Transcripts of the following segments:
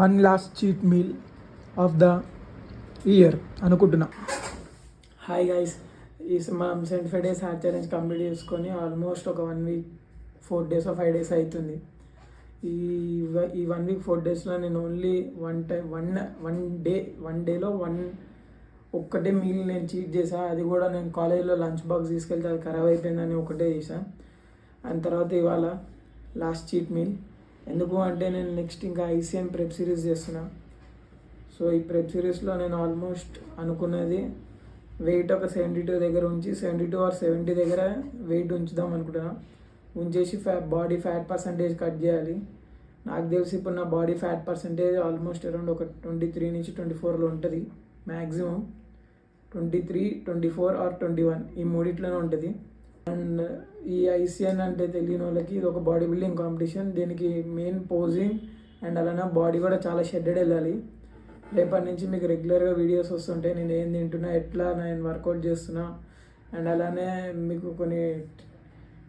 One last cheat meal of the year అనుకుంటున్నా. Hi guys ఈ మనం seventy five days hatch challenge complete చేసుకొని almost ఒక one week four days five days అవుతుంది ఈ ఈ వన్ వీక్ ఫోర్ డేస్లో నేను only one time one one day one డేలో వన్ ఒక్కటే మీల్ నేను చీట్ చేసా అది కూడా నేను కాలేజ్లో లంచ్ బాక్స్ తీసుకెళ్తే అది ఖరాబ్ అయిపోయిందని ఒకటే చేసా అండ్ తర్వాత ఇవాళ లాస్ట్ చీట్ మీల్. ఎందుకు అంటే నేను నెక్స్ట్ ఇంకా ఐసీఎం ప్రెప్ సిరీస్ చేస్తున్నా. సో ఈ ప్రెప్ సిరీస్లో నేను ఆల్మోస్ట్ అనుకున్నది వెయిట్ ఒక సెవెంటీ టూ దగ్గర ఉంచి సెవెంటీ టూ ఆర్ సెవెంటీ దగ్గర వెయిట్ ఉంచుదాం అనుకుంటున్నా. ఉంచేసి ఫ్యా బాడీ ఫ్యాట్ పర్సంటేజ్ కట్ చేయాలి. నాకు తెలిసి ఇప్పుడు నా body fat percentage almost around ఒక ట్వంటీ త్రీ నుంచి ట్వంటీ ఫోర్లో ఉంటుంది maximum twenty three twenty four or twenty one ఈ మూడిట్లోనే ఉంటుంది. అండ్ ఈ ఐసిఎన్ అంటే తెలియని వాళ్ళకి ఇది ఒక బాడీ బిల్డింగ్ కాంపిటీషన్ దీనికి మెయిన్ పోజింగ్ అండ్ అలానే బాడీ కూడా చాలా షెడ్డెడ్ వెళ్ళాలి. రేపటి నుంచి మీకు రెగ్యులర్గా వీడియోస్ వస్తుంటాయి నేను ఏం తింటున్నా ఎట్లా నేను వర్కౌట్ చేస్తున్నా అండ్ అలానే మీకు కొన్ని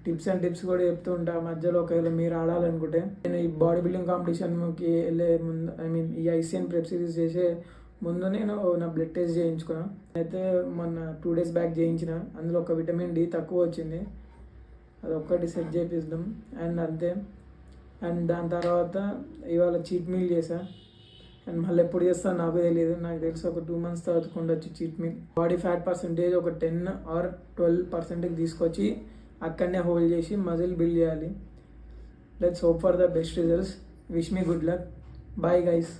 టిప్స్ అండ్ టిప్స్ కూడా చెప్తూ ఉంటా. మధ్యలో ఒకవేళ మీరు ఆడాలనుకుంటే. నేను ఈ బాడీ బిల్డింగ్ కాంపిటీషన్కి వెళ్ళే ముందు ఐ మీన్ ఈ ఐసీఎన్ ప్రెప్ సిరీస్ చేసే ముందు నేను నా బ్లడ్ టెస్ట్ చేయించుకున్నాను అయితే మొన్న టూ డేస్ బ్యాక్ చేయించిన. అందులో ఒక విటమిన్ డి తక్కువ వచ్చింది. అది ఒక్కటి సెట్ చేపిద్దాం. అండ్ అంతే. అండ్ దాని తర్వాత ఇవాళ చీట్ మీల్ చేశా. అండ్ మళ్ళీ ఎప్పుడు చేస్తాను నాకు తెలియదు నాకు తెలిసి ఒక టూ మంత్స్ తర్వాత ఉండొచ్చు cheat meal body fat percentage ఒక టెన్ ఆర్ ట్వెల్వ్ పర్సెంట్కి తీసుకొచ్చి అక్కడనే హోల్డ్ చేసి మజిల్ బిల్డ్ చేయాలి. Let's hope for the best results wish me good luck bye guys